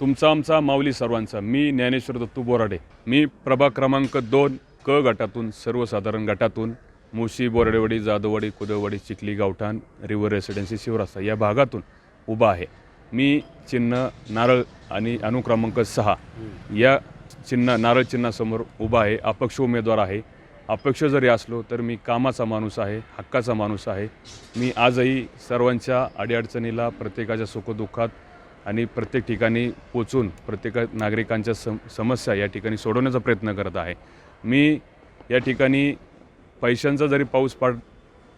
तुमचा आमचा माऊली सर्वांचा. मी ज्ञानेश्वर दत्तू बोराडे. मी प्रभाग क्रमांक दोन क गटातून सर्वसाधारण गटातून मुशी बोराडेवाडी जाधववाडी कुदळवाडी चिखली गावठाण रिव्हर रेसिडेन्सी शिवरास्ता या भागातून उभा आहे. मी चिन्ह नारळ आणि अनुक्रमांक सहा या चिन्ह नारळ चिन्हासमोर उभा आहे. अपक्ष उमेदवार आहे. अपक्ष जरी असलो तर मी कामाचा माणूस आहे हक्काचा माणूस आहे. मी आजही सर्वांच्या अडीअडचणीला प्रत्येकाच्या सुखदुःखात आणि प्रत्येक ठिकाणी पोचून प्रत्येक नागरिकांच्या सम समस्या या ठिकाणी सोडवण्याचा प्रयत्न करत आहे. मी या ठिकाणी पैशांचा जरी पाऊस पाड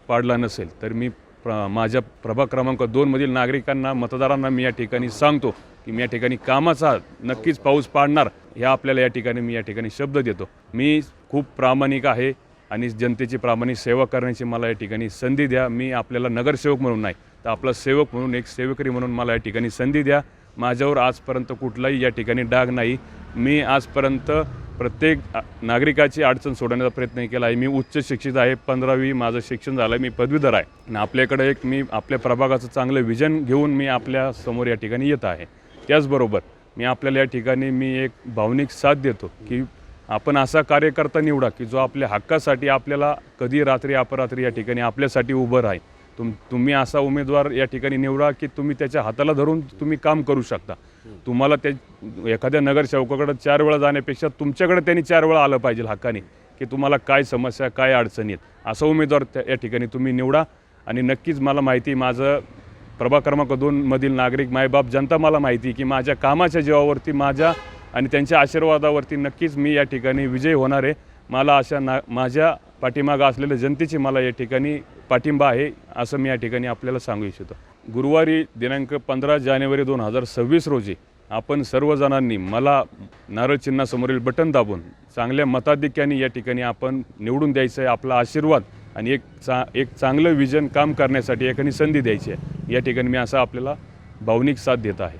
पाडला नसेल तर मी प्र माझ्या प्रभाग क्रमांक दोनमधील नागरिकांना मतदारांना मी या ठिकाणी सांगतो की मी या ठिकाणी कामाचा नक्कीच पाऊस पाडणार ह्या आपल्याला या ठिकाणी मी या ठिकाणी शब्द देतो. मी खूप प्रामाणिक आहे आणि जनतेची प्रामाणिक सेवा करण्याची मला या ठिकाणी संधी द्या. मी आपल्याला नगरसेवक म्हणून नाही तर आपला सेवक म्हणून एक सेवकरी म्हणून मला या ठिकाणी संधी द्या. माझ्यावर आजपर्यंत कुठलाही या ठिकाणी डाग नाही. मी आजपर्यंत प्रत्येक नागरिकाची अडचण सोडवण्याचा प्रयत्न केला आहे. मी उच्च शिक्षित आहे पंधरावी माझं शिक्षण झालं आहे मी पदवीधर आहे. आणि आपल्याकडे एक मी आपल्या प्रभागाचं चांगलं विजन घेऊन मी आपल्यासमोर या ठिकाणी येत आहे. त्याचबरोबर मी आपल्याला या ठिकाणी मी एक भावनिक साथ देतो की आपण असा कार्यकर्ता निवडा की जो आपल्या हक्कासाठी आपल्याला कधी रात्री अपरात्री या ठिकाणी आपल्यासाठी उभं राहील. तुम तुम्ही असा उमेदवार या ठिकाणी निवडा की तुम्ही त्याच्या हाताला धरून तुम्ही काम करू शकता. तुम्हाला त्या एखाद्या नगरसेवकाकडे चार वेळा जाण्यापेक्षा तुमच्याकडे त्यांनी चार वेळा आलं पाहिजे हक्काने की तुम्हाला काय समस्या काय अडचणी आहेत असा उमेदवार त्या या ठिकाणी तुम्ही निवडा. आणि नक्कीच मला माहिती माझं प्रभाग क्रमांक दोनमधील नागरिक मायबाप जनता मला माहिती की माझ्या कामाच्या जीवावरती माझ्या आणि त्यांच्या आशीर्वादावरती नक्कीच मी या ठिकाणी विजय होणार आहे. मला अशा ना माझ्या पाठीमागं असलेल्या जनतेची मला या ठिकाणी पाठिंबा आहे असं मी या ठिकाणी आपल्याला सांगू इच्छितो. गुरुवारी दिनांक पंधरा जानेवारी दोन हजार सव्वीस रोजी आपण सर्वजणांनी मला नारळ चिन्हासमोरील बटन दाबून चांगल्या मताधिक्याने या ठिकाणी आपण निवडून द्यायचं आहे आपला आशीर्वाद आणि एक चा एक चांगलं विजन काम करण्यासाठी एखादी संधी द्यायची आहे. या ठिकाणी मी असं आपल्याला भावनिक साथ देत आहे.